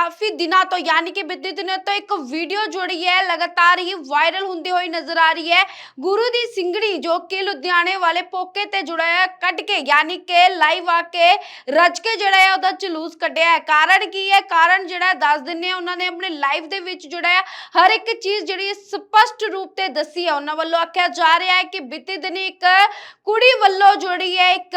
ਕਾਫੀ ਦਿਨਾਂ ਤੋਂ, ਯਾਨੀ ਕਿ ਬੀਤੇ ਦਿਨਾਂ ਤੋਂ ਇੱਕ ਵੀਡੀਓ ਜੁੜੀ ਹੈ, ਲਗਾਤਾਰ ਹੀ ਵਾਇਰਲ ਹੁੰਦੀ ਹੋਈ ਨਜ਼ਰ ਆ ਰਹੀ ਹੈ। ਗੁਰੂ ਦੀ ਸਿੰਘੜੀ ਜੋ ਕਿ ਲੁਧਿਆਣੇ ਵਾਲੇ ਪੋਕੇ ਤੇ ਜੁੜਾ ਕੱਢ ਕੇ, ਯਾਨੀ ਕਿ ਲਾਈਵ ਆ ਕੇ ਰੱਜ ਕੇ ਜਿਹੜਾ ਹੈ ਉਹਦਾ ਜਲੂਸ ਕੱਢਿਆ ਹੈ। ਕਾਰਨ ਕੀ ਹੈ? ਕਾਰਨ ਜਿਹੜਾ ਦੱਸ ਦਿੰਨੇ ਆ ਉਹਨਾਂ ਨੇ ਆਪਣੇ ਲਾਈਵ ਦੇ ਵਿੱਚ ਜਿਹੜਾ ਹੈ। ਹਰ ਇੱਕ ਚੀਜ਼ ਜਿਹੜੀ ਸਪਸ਼ਟ ਰੂਪ ਤੇ ਦੱਸੀ ਹੈ। ਉਹਨਾਂ ਵੱਲੋਂ ਆਖਿਆ ਜਾ ਰਿਹਾ ਹੈ ਕਿ ਬੀਤੇ ਦਿਨੀ ਇੱਕ ਕੁੜੀ ਵੱਲੋਂ ਜਿਹੜੀ ਹੈ, ਇੱਕ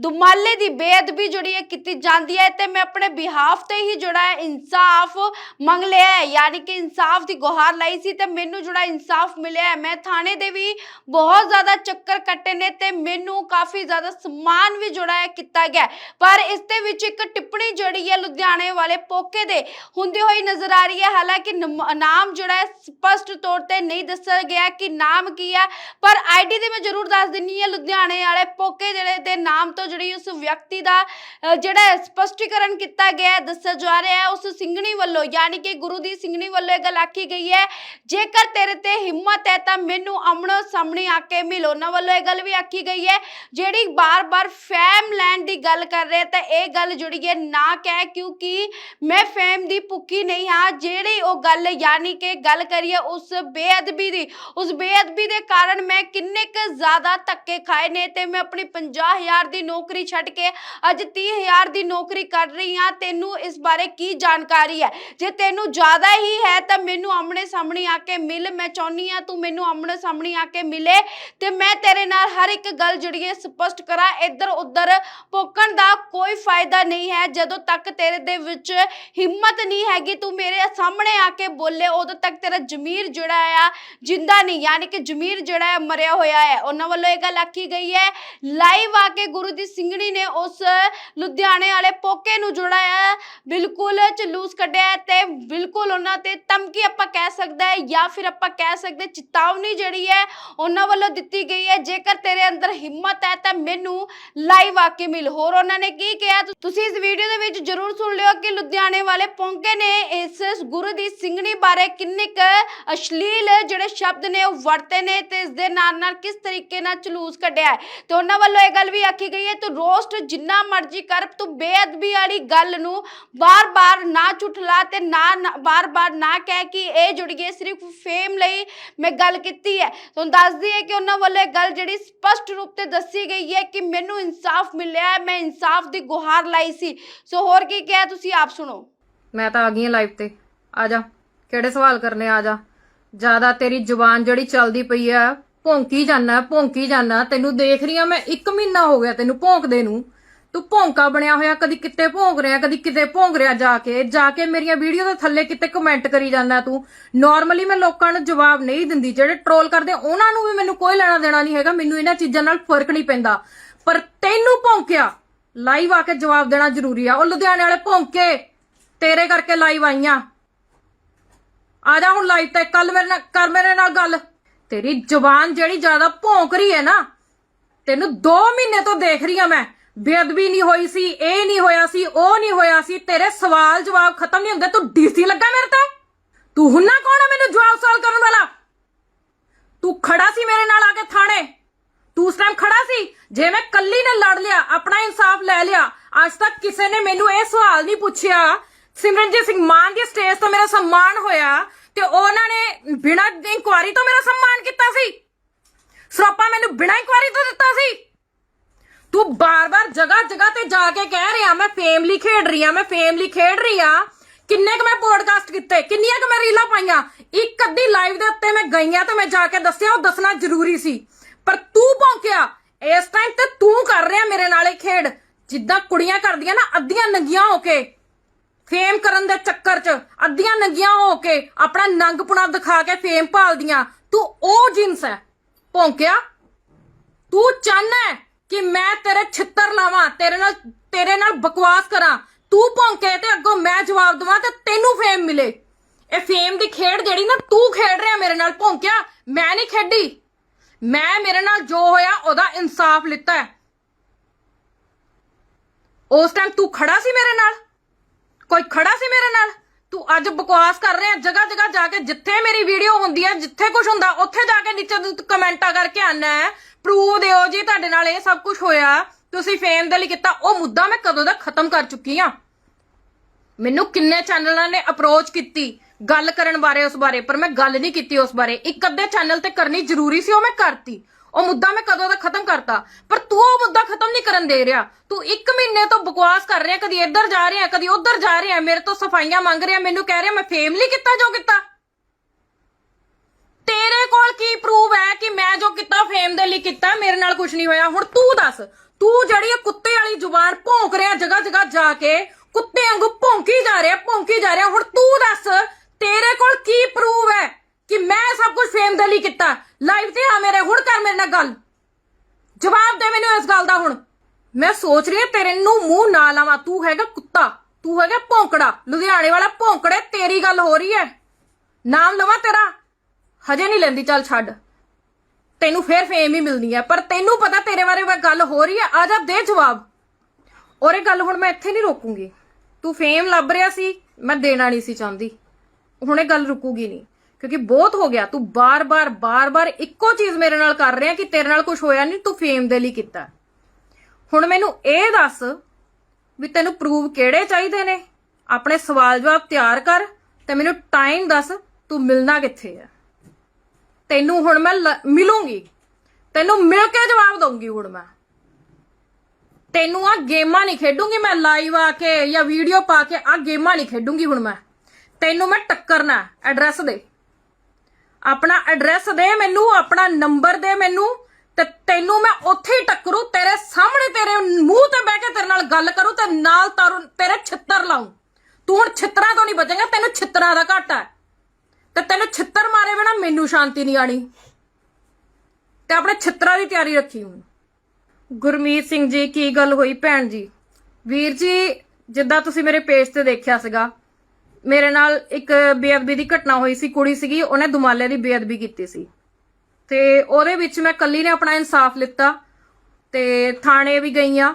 ਦੁਮਾਲੇ ਦੀ ਬੇਅਦਬੀ ਜਿਹੜੀ ਹੈ, ਕੀਤੀ ਜਾਂਦੀ ਹੈ ਤੇ ਮੈਂ ਆਪਣੇ ਬਿਹਾਫ ਤੇ ਹੀ ਜਿਹੜਾ ਹੈ ਇਨਸਾਫ ਮੰਗ ਲਿਆ ਹੈ। ਯਾਨੀ ਕਿ ਇਨਸਾਫ ਦੀ ਗੁਹਾਰ ਲਾਈ ਸੀ ਤੇ ਮੈਨੂੰ ਜਿਹੜਾ ਇਨਸਾਫ ਮਿਲਿਆ ਹੈ, ਮੈਂ ਥਾਣੇ ਦੇ ਵੀ ਬਹੁਤ ਜ਼ਿਆਦਾ ਚੱਕਰ ਕੱਟੇ ਨੇ ਤੇ ਮੈਨੂੰ ਕਾਫੀ ਜ਼ਿਆਦਾ ਸਨਮਾਨ ਵੀ ਜਿਹੜਾ ਹੈ ਕੀਤਾ ਗਿਆ ਪਰ ਇਸ ਦੇ ਵਿੱਚ ਇੱਕ ਟਿੱਪਣੀ ਜਿਹੜੀ ਹੈ ਲੁਧਿਆਣੇ ਵਾਲੇ ਪੋਕੇ ਦੇ ਹੁੰਦੀ ਹੋਈ ਨਜ਼ਰ ਆ ਰਹੀ ਹੈ। ਹਾਲਾਂਕਿ ਨਾਮ ਜਿਹੜਾ ਹੈ ਸਪਸ਼ਟ ਤੌਰ ਤੇ ਨਹੀਂ ਦੱਸਿਆ ਗਿਆ ਕਿ ਨਾਮ ਕੀ ਹੈ, ਪਰ ਆਈਡੀ ਤੇ ਮੈਂ ਜ਼ਰੂਰ ਦੱਸ ਦਿੰਨੀ ਹੈ। ਲੁਧਿਆਣੇ ਵਾਲੇ ਪੋਕੇ ਜਿਹੜੇ ਦੇ ਨਾਮ ਤੋਂ ਜਿਹੜੀ ਉਸ ਵਿਅਕਤੀ ਦਾ ਜਿਹੜਾ ਸਪਸ਼ਟੀਕਰਨ ਕੀਤਾ ਗਿਆ ਦੱਸਿਆ ਜਾ ਰਿਹਾ ਹੈ। ਉਸ ਸਿੰਘਣੀ ਵੱਲੋਂ, ਯਾਨੀ ਕਿ ਗੁਰੂ ਦੀ ਸਿੰਘਣੀ ਵੱਲੋਂ ਇਹ ਗੱਲ ਆਖੀ ਗਈ ਹੈ। ਜੇਕਰ ਤੇਰੇ ਤੇ ਹਿੰਮਤ ਹੈ ਤਾਂ ਮੈਨੂੰ ਆਮਣੋ ਸਾਹਮਣੇ ਆ ਕੇ ਮਿਲੋ। ਉਹਨਾਂ ਵੱਲੋਂ ਇਹ ਗੱਲ ਵੀ ਆਖੀ ਗਈ ਹੈ। ਜਿਹੜੀ ਬਾਰ-ਬਾਰ ਫੈਮ ਲੈਣ ਦੀ ਗੱਲ ਕਰ ਰਹੇ ਤਾਂ ਇਹ ਗੱਲ ਜੁੜੀ ਹੈ ਨਾ ਕਹਿ, ਕਿਉਂਕਿ ਮੈਂ ਫੈਮ ਦੀ ਭੁੱਖੀ ਨਹੀਂ ਹਾਂ। ਜਿਹੜੀ ਉਹ ਗੱਲ, ਯਾਨੀ ਕਿ ਗੱਲ ਕਰੀਏ ਉਸ ਬੇਅਦਬੀ ਦੀ, ਉਸ ਬੇਅਦਬੀ ਦੇ ਕਾਰਨ ਮੈਂ ਕਿੰਨੇ ਕੁ ਜ਼ਿਆਦਾ ਧੱਕੇ ਖਾਏ ਨੇ, ਤੇ ਮੈਂ ਆਪਣੀ 50000 ਦੀ ਨੌਕਰੀ ਛੱਡ ਕੇ ਅੱਜ 30000 ਦੀ ਨੌਕਰੀ ਕਰ ਰਹੀ ਹਾਂ। ਤੈਨੂੰ ਇਸ ਬਾਰੇ ਕੀ ਜਾਣ ਜਾਣਕਾਰੀ ਹੈ। ਜੇ ਤੈਨੂੰ ਜ਼ਿਆਦਾ ਹੀ ਹੈ ਤਾਂ ਮੈਨੂੰ ਆਮਣੇ ਸਾਹਮਣੇ ਆ ਕੇ ਮਿਲ। ਮੈਂ ਚਾਹੁੰਦੀ ਹਾਂ ਤੂੰ ਮੈਨੂੰ ਆਮਣੇ ਸਾਹਮਣੇ ਆ ਕੇ ਮਿਲੇ ਤੇ ਮੈਂ ਤੇਰੇ ਨਾਲ ਹਰ ਇੱਕ ਗੱਲ ਜਿਹੜੀ ਹੈ ਸਪਸ਼ਟ ਕਰਾਂ। ਇੱਧਰ ਉੱਧਰ ਪੋਕਣ ਦਾ ਕੋਈ ਫਾਇਦਾ ਨਹੀਂ ਹੈ। ਜਦੋਂ ਤੱਕ ਤੇਰੇ ਦੇ ਵਿੱਚ ਹਿੰਮਤ ਨਹੀਂ ਹੈਗੀ, ਤੂੰ ਮੇਰੇ ਸਾਹਮਣੇ ਆ ਕੇ ਬੋਲੇ, ਉਦੋਂ ਤੱਕ ਤੇਰਾ ਜ਼ਮੀਰ ਜਿਹੜਾ ਆ, ਜਿੰਦਾ ਨਹੀਂ। ਯਾਨੀ ਕਿ ਜ਼ਮੀਰ ਜਿਹੜਾ ਹੈ ਮਰਿਆ ਹੋਇਆ ਹੈ। ਉਹਨਾਂ ਵੱਲੋਂ ਇਹ ਗੱਲ ਆਖੀ ਗਈ ਹੈ। ਲਾਈਵ ਆ ਕੇ ਗੁਰੂ ਦੀ ਸਿੰਘਣੀ ਨੇ ਉਸ ਲੁਧਿਆਣੇ ਵਾਲੇ ਪੋਕੇ ਨੂੰ ਜੋੜਾ ਹੈ ਬਿਲਕੁਲ ਜਲੂਸ ਕੱਢਿਆ ਤੇ ਬਿਲਕੁਲ ਉਹਨਾਂ ਤੇ ਧਮਕੀ ਆਪਾਂ ਕਹਿ ਸਕਦਾ ਹੈ ਜਾਂ ਫਿਰ ਆਪਾਂ ਕਹਿ ਸਕਦੇ ਚੇਤਾਵਨੀ ਜਿਹੜੀ ਹੈ ਉਹਨਾਂ ਵੱਲੋਂ ਦਿੱਤੀ ਗਈ ਹੈ। ਜੇਕਰ ਤੇਰੇ ਅੰਦਰ ਹਿੰਮਤ ਹੈ ਤਾਂ ਮੈਨੂੰ ਲਾਈਵ ਆ ਕੇ ਮਿਲ। ਹੋਰ ਉਹਨਾਂ ਨੇ ਕੀ ਕਿਹਾ? ਤੁਸੀਂ ਇਸ ਵੀਡੀਓ ਦੇ ਵਿੱਚ ਜਰੂਰ ਸੁਣ ਲਿਓ ਕਿ ਲੁਧਿਆਣੇ ਵਾਲੇ ਪੌਂਕੇ ਨੇ ਇਸ ਗੁਰੂ ਦੀ ਸਿੰਘਣੀ ਬਾਰੇ ਕਿੰਨੇ ਕੁ ਅਸ਼ਲੀਲ ਜਿਹੜੇ ਸ਼ਬਦ ਨੇ ਉਹ ਵਰਤੇ ਨੇ ਤੇ ਇਸ ਦੇ ਨਾਲ ਨਾਲ ਕਿਸ ਤਰੀਕੇ ਨਾਲ ਚਲੂਸ ਕੱਢਿਆ ਹੈ? ਤੇ ਉਹਨਾਂ ਵੱਲੋਂ ਇਹ ਗੱਲ ਵੀ ਆਖੀ ਗਈ ਹੈ, ਤੂੰ ਰੋਸਟ ਜਿੰਨਾ ਮਰਜ਼ੀ ਕਰ, ਤੂੰ ਬੇਅਦਬੀ ਵਾਲੀ ਗੱਲ ਨੂੰ ਬਾਰ-ਬਾਰ ਨਾ ਝੁਠਲਾ ਤੇ ਨਾ ਬਾਰ-ਬਾਰ ਨਾ ਕਹਿ ਕਿ ਇਹ ਜੁੜੀ ਹੈ, ਸਿਰਫ ਫੇਮ ਲਈ ਮੈਂ ਗੱਲ ਕੀਤੀ ਹੈ। ਤੁਹਾਨੂੰ ਦੱਸਦੀ ਹੈ ਕਿ ਉਹਨਾਂ ਵੱਲੋਂ ਇਹ ਗੱਲ ਜਿਹੜੀ ਸਪਸ਼ਟ ਰੂਪ ਤੇ ਦੱਸੀ ਗਈ ਹੈ ਕਿ ਮੈਨੂੰ ਇਨਸਾਫ ਮਿਲਿਆ ਹੈ, ਮੈਂ ਇਨਸਾਫ ਦੀ ਗੁਹਾਰ ਲਾਈ ਸੀ। ਸੋ ਹੋਰ ਕੀ ਕਿਹਾ ਤੁਸੀਂ ਆਪ ਸੁਣੋ। ਮੈਂ ਤਾਂ ਆ ਗਈ ਹਾਂ ਲਾਈਵ ਤੇ। ਆ ਜਾ। ਕਿਹੜੇ ਸਵਾਲ ਕਰਨੇ ਆ ਜਾ। ਜ਼ਿਆਦਾ ਤੇਰੀ ਜ਼ੁਬਾਨ ਜਿਹੜੀ ਚੱਲਦੀ ਪਈ ਆ ਭੌਂਕੀ ਜਾਨਾ ਭੌਂਕੀ ਜਾਨਾ ਤੈਨੂੰ ਦੇਖ ਰਹੀ ਆ ਮੈਂ 1 ਮਹੀਨਾ ਹੋ ਗਿਆ ਤੈਨੂੰ ਭੌਂਕਦੇ ਨੂੰ। ਤੂੰ ਭੌਂਕਾ ਬਣਿਆ ਹੋਇਆ, ਕਦੀ ਕਿਤੇ ਭੌਂਕ ਰਿਹਾ, ਕਦੀ ਕਿਤੇ ਭੌਂਕ ਰਿਹਾ ਜਾ ਕੇ। ਜਾ ਕੇ ਮੇਰੀਆਂ ਵੀਡੀਓ ਦੇ ਥੱਲੇ ਕਿਤੇ ਕਮੈਂਟ ਕਰੀ ਜਾਂਦਾ ਤੂੰ। ਨਾਰਮਲੀ ਮੈਂ ਲੋਕਾਂ ਨੂੰ ਜਵਾਬ ਨਹੀਂ ਦਿੰਦੀ, ਜਿਹੜੇ ਟਰੋਲ ਕਰਦੇ, ਉਹਨਾਂ ਨੂੰ ਵੀ ਮੈਨੂੰ ਕੋਈ ਲੈਣਾ ਦੇਣਾ ਨਹੀਂ ਹੈਗਾ, ਮੈਨੂੰ ਇਹਨਾਂ ਚੀਜ਼ਾਂ ਨਾਲ ਫ਼ਰਕ ਨਹੀਂ ਪੈਂਦਾ। ਪਰ ਤੈਨੂੰ ਭੌਂਕਿਆ ਲਾਈਵ ਆ ਕੇ ਜਵਾਬ ਦੇਣਾ ਜ਼ਰੂਰੀ ਆ। ਉਹ ਲੁਧਿਆਣੇ ਵਾਲੇ ਭੌਂਕੇ, ਤੇਰੇ ਕਰਕੇ ਲਾਈਵ ਆਈਆਂ। ਆ ਜਾ ਹੁਣ ਲਾਈਵ ਤੇ ਕੱਲ ਮੇਰੇ ਨਾਲ ਕਰ ਮੇਰੇ ਨਾਲ ਗੱਲ। ਤੇਰੀ ਜ਼ੁਬਾਨ ਜਿਹੜੀ ਜ਼ਿਆਦਾ ਭੌਂਕ ਰਹੀ ਹੈ ਨਾ, ਤੈਨੂੰ 2 ਮਹੀਨੇ ਤੋਂ ਦੇਖ ਰਹੀ ਆ ਮੈਂ। ਬੇਅਦਬੀ ਨਹੀਂ ਹੋਈ ਸੀ, ਇਹ ਨਹੀਂ ਹੋਇਆ ਸੀ, ਉਹ ਨਹੀਂ ਹੋਇਆ ਸੀ, ਤੇਰੇ ਸਵਾਲ ਜਵਾਬ ਖਤਮ ਨਹੀਂ ਹੁੰਦੇ, ਤੂੰ ਡੀਸੀ ਲੱਗਾ ਮੇਰੇ ਤੇ? ਤੂੰ ਹੁੰਨਾ ਕੌਣ ਹੈ ਮੈਨੂੰ ਜਵਾਬ ਸਵਾਲ ਕਰਨ ਵਾਲਾ? ਤੂੰ ਖੜਾ ਸੀ ਮੇਰੇ ਨਾਲ ਆ ਕੇ ਥਾਣੇ? ਤੂੰ ਉਸ ਟਾਈਮ ਖੜਾ ਸੀ? ਜੇ ਮੈਂ ਕੱਲੀ ਨੇ ਲੜ ਲਿਆ, ਆਪਣਾ ਇਨਸਾਫ ਲੈ ਲਿਆ, ਅੱਜ ਤੱਕ ਕਿਸੇ ਨੇ ਮੈਨੂੰ ਇਹ ਸਵਾਲ ਨਹੀਂ ਪੁੱਛਿਆ, ਸਿਮਰਨਜੀਤ ਸਿੰਘ ਮਾਨ ਦੀ ਸਟੇਜ ਤੋਂ ਮੇਰਾ ਸਨਮਾਨ ਹੋਇਆ ਤੇ ਉਹਨਾਂ ਨੇ ਬਿਨਾਂ ਇਨਕੁਆਰੀ ਤੋਂ ਮੇਰਾ ਸਨਮਾਨ ਕੀਤਾ ਸੀ। ਸਰੋਪਾ ਮੈਨੂੰ ਬਿਨਾਂ ਇਨਕੁਆਰੀ ਤੋਂ ਦਿੱਤਾ ਸੀ। ਤੂੰ ਬਾਰ-ਬਾਰ ਜਗ੍ਹਾ ਜਗ੍ਹਾ ਤੇ ਜਾ ਕੇ ਕਹਿ ਰਿਹਾ, ਮੈਂ ਫੇਮਲੀ ਖੇਡ ਰਹੀ ਆ ਮੈਂ ਫੇਮਲੀ ਖੇਡ ਰਹੀ ਆ ਕਿੰਨੇ ਕੁ ਮੈਂ ਪੋਡਕਾਸਟ ਕੀਤੇ, ਕਿੰਨੀਆਂ ਕੁ ਮੈਂ ਰੀਲਾਂ ਪਾਈਆਂ? ਇੱਕ ਅੱਧੀ ਲਾਈਵ ਦੇ ਉੱਤੇ ਮੈਂ ਗਈਆਂ ਤੇ ਮੈਂ ਜਾ ਕੇ ਦੱਸਿਆ, ਉਹ ਦੱਸਣਾ ਜ਼ਰੂਰੀ ਸੀ। ਪਰ ਤੂੰ ਭੌਂਕਿਆ। ਇਸ ਟਾਈਮ ਤੇ ਤੂੰ ਕਰ ਰਿਹਾ ਮੇਰੇ ਨਾਲ ਇਹ ਖੇਡ। ਜਿੱਦਾਂ ਕੁੜੀਆਂ ਕਰਦੀਆਂ ਨਾ, ਅੱਧੀਆਂ ਨੰਗੀਆਂ ਹੋ ਕੇ। ਫੇਮ ਕਰਨ ਦੇ ਚੱਕਰ 'ਚ, ਅੱਧੀਆਂ ਨੰਗੀਆਂ ਹੋ ਕੇ, ਆਪਣਾ ਨੰਗਪੁਣਾ ਦਿਖਾ ਕੇ ਫੇਮ ਭਾਲਦੀਆਂ। ਤੂੰ ਉਹ ਜਿੰਸ ਹੈ। ਭੌਂਕਿਆ? ਤੂੰ ਚਾਹਨਾ ਕਿ ਮੈਂ ਤੇਰੇ ਛਿੱਤਰ ਲਾਵਾਂ, ਤੇਰੇ ਨਾਲ ਤੇਰੇ ਨਾਲ ਬਕਵਾਸ ਕਰਾਂ। ਤੂੰ ਭੌਂਕੇ ਤੇ ਅੱਗੋਂ ਮੈਂ ਜਵਾਬ ਦਵਾਂ ਤੇ ਤੈਨੂੰ ਫੇਮ ਮਿਲੇ। ਇਹ ਫੇਮ ਦੀ ਖੇਡ ਜਿਹੜੀ ਨਾ, ਤੂੰ ਖੇਡ ਰਿਹਾ ਮੇਰੇ ਨਾਲ ਭੌਂਕਿਆ, ਮੈਂ ਨਹੀਂ ਖੇਡੀ। ਮੈਂ ਮੇਰੇ ਨਾਲ ਜੋ ਹੋਇਆ, ਉਹਦਾ ਇਨਸਾਫ ਲਿੱਤਾ ਉਸ ਟਾਈਮ ਤੂੰ ਖੜਾ ਸੀ ਮੇਰੇ ਨਾਲ? ਕੋਈ ਖੜਾ ਸੀ ਮੇਰੇ ਨਾਲ? ਤੂੰ ਅੱਜ ਬਕਵਾਸ ਕਰ ਰਿਹਾ ਜਗ੍ਹਾ ਜਗ੍ਹਾ ਜਾ ਕੇ ਜਿੱਥੇ ਮੇਰੀ ਵੀਡੀਓ ਹੁੰਦੀ ਹੈ, ਜਿੱਥੇ ਕੁਝ ਹੁੰਦਾ, ਉੱਥੇ ਜਾ ਕੇ ਨੀਚੇ ਕਮੈਂਟਾਂ ਕਰਕੇ ਆਨਾ ਹੈ। ਪ੍ਰੂਵ ਦਿਓ ਜੀ ਤੁਹਾਡੇ ਨਾਲ ਇਹ ਸਭ ਕੁਝ ਹੋਇਆ। ਤੁਸੀਂ ਫੇਮ ਦੇ ਲਈ ਕੀਤਾ। ਉਹ ਮੁੱਦਾ ਮੈਂ ਕਦੋਂ ਦਾ ਖਤਮ ਕਰ ਚੁੱਕੀ ਆ ਮੈਨੂੰ ਕਿੰਨੇ ਚੈਨਲਾਂ ਨੇ ਅਪਰੋਚ ਕੀਤੀ ਗੱਲ ਕਰਨ ਬਾਰੇ ਉਸ ਬਾਰੇ, ਪਰ ਮੈਂ ਗੱਲ ਨਹੀਂ ਕੀਤੀ ਉਸ ਬਾਰੇ। ਇੱਕ ਅੱਧੇ ਚੈਨਲ ਤੇ ਕਰਨੀ ਜ਼ਰੂਰੀ ਸੀ, ਉਹ ਮੈਂ ਕਰਤੀ। ਉਹ ਮੁੱਦਾ ਮੈਂ ਕਦੋਂ ਦਾ ਖਤਮ ਕਰਤਾ? ਪਰ ਤੂੰ ਉਹ ਮੁੱਦਾ ਖਤਮ ਨਹੀਂ ਕਰਨ ਦੇ ਰਿਹਾ। ਤੂੰ ਇੱਕ ਮਹੀਨੇ ਤੋਂ ਬਕਵਾਸ ਕਰ ਰਿਹਾ, ਕਦੀ ਇੱਧਰ ਜਾ ਰਿਹਾ, ਕਦੀ ਉੱਧਰ ਜਾ ਰਿਹਾ, ਮੇਰੇ ਤੋਂ ਸਫਾਈਆਂ ਮੰਗ ਰਿਹਾ, ਮੈਨੂੰ ਕਹਿ ਰਿਹਾ ਮੈਂ ਫੇਮ ਲਈ ਕੀਤਾ ਜੋ ਕੀਤਾ। ਤੇਰੇ ਕੋਲ ਕੀ ਪ੍ਰੂਫ ਹੈ ਕਿ ਮੈਂ ਜੋ ਕੀਤਾ ਫੇਮ ਦੇ ਲਈ ਕੀਤਾ, ਮੇਰੇ ਨਾਲ ਕੁਝ ਨਹੀਂ ਹੋਇਆ? ਹੁਣ ਤੂੰ ਦੱਸ, ਤੂੰ ਜਿਹੜੀ ਇਹ ਕੁੱਤੇ ਵਾਲੀ ਜ਼ੁਬਾਨ ਭੌਂਕ ਰਿਹਾ ਜਗ੍ਹਾ ਜਗ੍ਹਾ ਜਾ ਕੇ, ਕੁੱਤੇ ਵਾਂਗੂ ਭੌਂਕੀ ਜਾ ਰਿਹਾ, ਭੌਂਕੀ ਜਾ ਰਿਹਾ, ਹੁਣ ਤੂੰ ਦੱਸ, ਤੇਰੇ ਕੋਲ ਕੀ ਪ੍ਰੂਫ ਹੈ ਕਿ ਮੈਂ ਸਭ ਕੁਝ ਫੇਮ ਦੇ ਲਈ ਕੀਤਾ? ਲਾਈਵ ਤੇ ਆ ਮੇਰੇ, ਹੁਣ ਕਰ ਮੇਰੇ ਨਾਲ ਗੱਲ। ਜਵਾਬ ਦੇ ਮੈਨੂੰ ਇਸ ਗੱਲ ਦਾ ਹੁਣ। ਮੈਂ ਸੋਚ ਰਹੀ ਹਾਂ ਤੇਰੇ ਨੂੰ ਮੂੰਹ ਨਾ ਲਾਵਾਂ। ਤੂੰ ਹੈਗਾ ਕੁੱਤਾ, ਤੂੰ ਹੈਗਾ ਭੌਂਕੜਾ। ਲੁਧਿਆਣੇ ਵਾਲਾ ਭੌਂਕੜੇ, ਤੇਰੀ ਗੱਲ ਹੋ ਰਹੀ ਹੈ। ਨਾਮ ਲਵਾਂ ਤੇਰਾ? ਹਜੇ ਨਹੀਂ ਲੈਂਦੀ, ਚੱਲ ਛੱਡ। ਤੈਨੂੰ ਫੇਰ ਫੇਮ ਹੀ ਮਿਲਣੀ ਹੈ ਪਰ ਤੈਨੂੰ ਪਤਾ ਤੇਰੇ ਬਾਰੇ ਗੱਲ ਹੋ ਰਹੀ ਹੈ ਆ ਜਾ, ਦੇ ਜਵਾਬ। ਔਰ ਇਹ ਗੱਲ ਹੁਣ ਮੈਂ ਇੱਥੇ ਨਹੀਂ ਰੋਕੂੰਗੀ। ਤੂੰ ਫੇਮ ਲੱਭ ਰਿਹਾ ਸੀ, ਮੈਂ ਦੇਣਾ ਨਹੀਂ ਸੀ ਚਾਹੁੰਦੀ। ਹੁਣ ਇਹ ਗੱਲ ਰੁਕੂਗੀ ਨਹੀਂ, ਕਿਉਂਕਿ ਬਹੁਤ ਹੋ ਗਿਆ। ਤੂੰ ਬਾਰ-ਬਾਰ ਬਾਰ-ਬਾਰ ਇੱਕੋ ਚੀਜ਼ ਮੇਰੇ ਨਾਲ ਕਰ ਰਿਹਾ ਕਿ ਤੇਰੇ ਨਾਲ ਕੁਝ ਹੋਇਆ ਨਹੀਂ, ਤੂੰ ਫੇਮ ਦੇ ਲਈ ਕੀਤਾ। ਹੁਣ ਮੈਨੂੰ ਇਹ ਦੱਸ ਵੀ ਤੈਨੂੰ ਪ੍ਰੂਫ ਕਿਹੜੇ ਚਾਹੀਦੇ ਨੇ? ਆਪਣੇ ਸਵਾਲ ਜਵਾਬ ਤਿਆਰ ਕਰ ਤੇ ਮੈਨੂੰ ਟਾਈਮ ਦੱਸ ਤੂੰ ਮਿਲਣਾ ਕਿੱਥੇ ਹੈ ਤੈਨੂੰ ਹੁਣ ਮੈਂ ਲ- ਮਿਲੂੰਗੀ। ਤੈਨੂੰ ਮਿਲ ਕੇ ਜਵਾਬ ਦਊਂਗੀ ਹੁਣ ਮੈਂ। ਤੈਨੂੰ ਆ ਗੇਮਾਂ ਨਹੀਂ ਖੇਡੂੰਗੀ ਮੈਂ ਲਾਈਵ ਆ ਕੇ ਜਾਂ ਵੀਡੀਓ ਪਾ ਕੇ ਆ ਗੇਮਾਂ ਨਹੀਂ ਖੇਡੂੰਗੀ ਹੁਣ ਮੈਂ। ਤੈਨੂੰ ਮੈਂ ਟੱਕਰਨਾ ਐਡਰੈਸ ਦੇ। ਆਪਣਾ ਐਡਰੈਸ ਦੇ ਮੈਨੂੰ, ਆਪਣਾ ਨੰਬਰ ਦੇ ਮੈਨੂੰ, ਤੇ ਤੈਨੂੰ ਮੈਂ ਉੱਥੇ ਹੀ ਟੱਕਰੂ, ਤੇਰੇ ਸਾਹਮਣੇ ਤੇਰੇ ਮੂੰਹ ਤੇ ਬਹਿ ਕੇ ਤੇਰੇ ਨਾਲ ਗੱਲ ਕਰੂ ਤੇ ਨਾਲ ਤਾਰੂ, ਤੇਰੇ ਛਿੱਤਰ ਲਾਉਂ ਤੂੰ ਹੁਣ ਛਿੱਤਰਾਂ ਤੋਂ ਨਹੀਂ ਬਚੇਗਾ, ਤੈਨੂੰ ਛਿੱਤਰਾਂ ਦਾ ਘਾਟਾ ਹੈ। ਤੇ ਤੈਨੂੰ ਛਿੱਤਰ ਮਾਰੇ ਬਿਨਾ ਮੈਨੂੰ ਸ਼ਾਂਤੀ ਨਹੀਂ ਆਣੀ। ਤੇ ਆਪਣੇ ਛਿੱਤਰਾਂ ਦੀ ਤਿਆਰੀ ਰੱਖੀ ਹੁਣ ਗੁਰਮੀਤ ਸਿੰਘ ਜੀ, ਕੀ ਗੱਲ ਹੋਈ ਭੈਣ ਜੀ? ਵੀਰ ਜੀ, ਜਿੱਦਾਂ ਤੁਸੀਂ ਮੇਰੇ ਪੇਜ ਤੇ ਦੇਖਿਆ ਸੀਗਾ, ਮੇਰੇ ਨਾਲ ਇੱਕ ਬੇਅਦਬੀ ਦੀ ਘਟਨਾ ਹੋਈ ਸੀ, ਕੁੜੀ ਸੀਗੀ, ਉਹਨੇ ਦੁਮਾਲੇ ਦੀ ਬੇਅਦਬੀ ਕੀਤੀ ਸੀ। ਤੇ ਉਹਦੇ ਵਿੱਚ ਮੈਂ ਕੱਲੀ ਨੇ ਆਪਣਾ ਇਨਸਾਫ ਲਿੱਤਾ, ਤੇ ਥਾਣੇ ਵੀ ਗਈ ਆ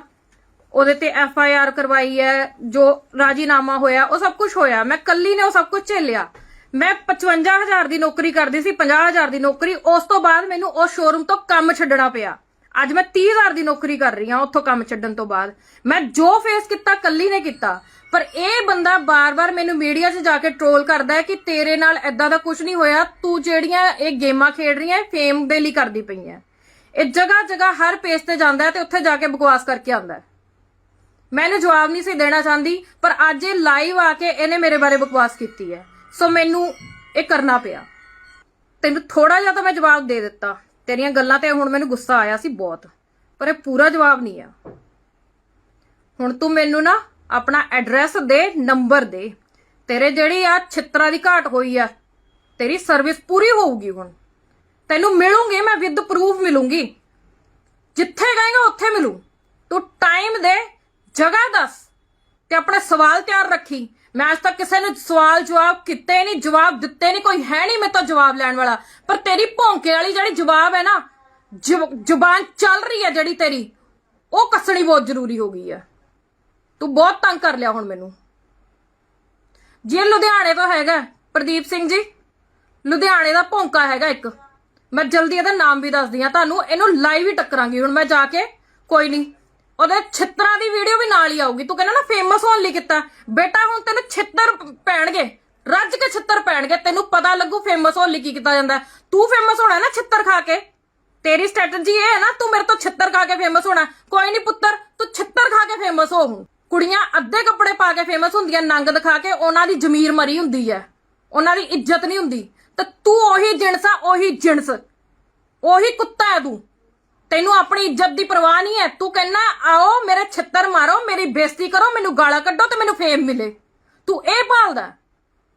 ਉਹਦੇ ਤੇ ਐਫ ਆਈ ਆਰ ਕਰਵਾਈ ਹੈ, ਜੋ ਰਾਜੀਨਾਮਾ ਹੋਇਆ, ਉਹ ਸਭ ਕੁਝ ਹੋਇਆ। ਮੈਂ ਕੱਲੀ ਨੇ ਉਹ ਸਭ ਕੁਝ ਝੇਲਿਆ। ਮੈਂ 55000 ਦੀ ਨੌਕਰੀ ਕਰਦੀ ਸੀ 50000 ਦੀ ਨੌਕਰੀ, ਉਸ ਤੋਂ ਬਾਅਦ ਮੈਨੂੰ ਉਸ ਸ਼ੋਰੂਮ ਤੋਂ ਕੰਮ ਛੱਡਣਾ ਪਿਆ। ਅੱਜ ਮੈਂ 30000 ਦੀ ਨੌਕਰੀ ਕਰ ਰਹੀ ਹਾਂ ਉੱਥੋਂ ਕੰਮ ਛੱਡਣ ਤੋਂ ਬਾਅਦ। ਮੈਂ ਜੋ ਫੇਸ ਕੀਤਾ, ਕੱਲੀ ਨੇ ਕੀਤਾ। ਪਰ ਇਹ ਬੰਦਾ ਬਾਰ-ਬਾਰ ਮੈਨੂੰ ਮੀਡੀਆ 'ਚ ਜਾ ਕੇ ਟ੍ਰੋਲ ਕਰਦਾ ਹੈ ਕਿ ਤੇਰੇ ਨਾਲ ਐਦਾਂ ਦਾ ਕੁਝ ਨਹੀਂ ਹੋਇਆ, ਤੂੰ ਜਿਹੜੀਆਂ ਇਹ ਗੇਮਾਂ ਖੇਡ ਰਹੀ ਹੈ ਫੇਮ ਦੇ ਲਈ ਕਰਦੀ ਪਈ ਹੈ। ਇਹ ਜਗ੍ਹਾ ਜਗ੍ਹਾ ਹਰ ਪੇਜ ਤੇ ਜਾਂਦਾ ਹੈ ਤੇ ਉੱਥੇ ਜਾ ਕੇ ਬਕਵਾਸ ਕਰਕੇ ਆਉਂਦਾ ਹੈ। ਮੈਂ ਇਹਨੂੰ ਜਵਾਬ ਨਹੀਂ ਸੀ ਦੇਣਾ ਚਾਹੁੰਦੀ, ਪਰ ਅੱਜ ਇਹ ਲਾਈਵ ਆ ਕੇ ਇਹਨੇ ਮੇਰੇ ਬਾਰੇ ਬਕਵਾਸ ਕੀਤੀ ਹੈ। ਸੋ ਮੈਨੂੰ ਇਹ ਕਰਨਾ ਪਿਆ। ਤੈਨੂੰ ਥੋੜਾ ਜਿਹਾ ਤਾਂ ਮੈਂ ਜਵਾਬ ਦੇ ਦਿੱਤਾ। ਤੇਰੀਆਂ ਗੱਲਾਂ ਤੇ ਹੁਣ ਮੈਨੂੰ ਗੁੱਸਾ ਆਇਆ ਸੀ ਬਹੁਤ, ਪਰ ਇਹ ਪੂਰਾ ਜਵਾਬ ਨਹੀਂ ਆ। ਹੁਣ ਤੂੰ ਮੈਨੂੰ ਨਾ ਆਪਣਾ ਐਡਰੈਸ ਦੇ, ਨੰਬਰ ਦੇ। ਤੇਰੇ ਜਿਹੜੀ ਆ ਛਿੱਤਰਾ ਦੀ ਘਾਟ ਹੋਈ ਆ, ਤੇਰੀ ਸਰਵਿਸ ਪੂਰੀ ਹੋਊਗੀ ਹੁਣ। ਤੈਨੂੰ ਮਿਲੂੰਗੀ, ਮੈਂ ਵਿਦ ਪ੍ਰੂਫ ਮਿਲੂੰਗੀ। ਜਿੱਥੇ ਗਏਗਾ, ਉੱਥੇ ਮਿਲੂ। ਤੂੰ ਟਾਈਮ ਦੇ ਜਗ੍ਹਾ ਦੱਸ ਤੇ ਆਪਣੇ ਸਵਾਲ ਤਿਆਰ ਰੱਖੀ। ਮੈਂ ਅੱਜ ਤੱਕ ਕਿਸੇ ਨੂੰ ਸਵਾਲ ਜਵਾਬ ਕੀਤੇ ਨਹੀਂ, ਜਵਾਬ ਦਿੱਤੇ ਨਹੀਂ, ਕੋਈ ਹੈ ਨਹੀਂ ਮੇਰੇ ਤੋਂ ਜਵਾਬ ਲੈਣ ਵਾਲਾ। ਪਰ ਤੇਰੀ ਭੌਂਕੇ ਵਾਲੀ ਜਿਹੜੀ ਜਵਾਬ ਹੈ ਨਾ ਜ਼ੁਬਾਨ ਚੱਲ ਰਹੀ ਹੈ ਜਿਹੜੀ ਤੇਰੀ, ਉਹ ਕੱਸਣੀ ਬਹੁਤ ਜ਼ਰੂਰੀ ਹੋ ਗਈ ਹੈ। ਤੂੰ ਬਹੁਤ ਤੰਗ ਕਰ ਲਿਆ ਹੁਣ ਮੈਨੂੰ। ਜੇ ਲੁਧਿਆਣੇ ਤੋਂ ਹੈਗਾ, ਪ੍ਰਦੀਪ ਸਿੰਘ ਜੀ, ਲੁਧਿਆਣੇ ਦਾ ਭੌਂਕਾ ਹੈਗਾ ਇੱਕ। ਮੈਂ ਜਲਦੀ ਇਹਦਾ ਨਾਮ ਵੀ ਦੱਸਦੀ ਆ ਤੁਹਾਨੂੰ, ਇਹਨੂੰ ਲਾਈਵ ਹੀ ਟੱਕਰਾਂਗੀ। ਹੁਣ ਮੈਂ ਜਾ ਕੇ, ਕੋਈ ਨਹੀਂ ਉਹਦੇ ਛਿੱਤਰਾਂ ਦੀ ਵੀਡੀਓ ਵੀ ਨਾਲ ਹੀ ਆਊਗੀ। ਤੂੰ ਕਹਿੰਦਾ ਨਾ ਫੇਮਸ ਹੋਣ ਲਈ ਕੀਤਾ। ਬੇਟਾ, ਹੁਣ ਤੈਨੂੰ ਛਿੱਤਰ ਪੈਣਗੇ। ਰੱਜ ਕੇ ਛਿੱਤਰ ਪੈਣਗੇ। ਤੈਨੂੰ ਪਤਾ ਲੱਗੂ ਫੇਮਸ ਹੋਣ ਲਈ ਕੀ ਕੀਤਾ ਜਾਂਦਾ। ਤੂੰ ਫੇਮਸ ਹੋਣਾ ਨਾ ਛਿੱਤਰ ਖਾ ਕੇ। ਤੇਰੀ ਸਟ੍ਰੈਟਜੀ ਇਹ ਹੈ ਨਾ, ਤੂੰ ਮੇਰੇ ਤੋਂ ਛਿੱਤਰ ਖਾ ਕੇ ਫੇਮਸ ਹੋਣਾ। ਕੋਈ ਨਹੀਂ ਪੁੱਤਰ, ਤੂੰ ਛਿੱਤਰ ਖਾ ਕੇ ਫੇਮਸ ਹੋ ਹੁਣ। ਕੁੜੀਆਂ ਅੱਧੇ ਕੱਪੜੇ ਪਾ ਕੇ ਫੇਮਸ ਹੁੰਦੀਆਂ, ਨੰਗ ਦਿਖਾ ਕੇ ਉਹਨਾਂ ਦੀ ਜ਼ਮੀਰ ਮਰੀ ਹੁੰਦੀ ਹੈ। ਉਹਨਾਂ ਦੀ ਇੱਜ਼ਤ ਨਹੀਂ ਹੁੰਦੀ। ਤੇ ਤੂੰ ਉਹੀ ਜਿਣਸ ਆ, ਉਹੀ ਜਿਣਸ। ਉਹੀ ਕੁੱਤਾ ਹੈ ਤੂੰ। ਤੈਨੂੰ ਆਪਣੀ ਇੱਜ਼ਤ ਦੀ ਪਰਵਾਹ ਨਹੀਂ ਹੈ। ਤੂੰ ਕਹਿੰਨਾ ਆਓ, ਮੇਰੇ ਛਿੱਤਰ ਮਾਰੋ, ਮੇਰੀ ਬੇਇੱਜ਼ਤੀ ਕਰੋ, ਮੈਨੂੰ ਗਾਲਾਂ ਕੱਢੋ ਤੇ ਮੈਨੂੰ ਫੇਮ ਮਿਲੇ। ਤੂੰ ਇਹ ਭਾਲਦਾ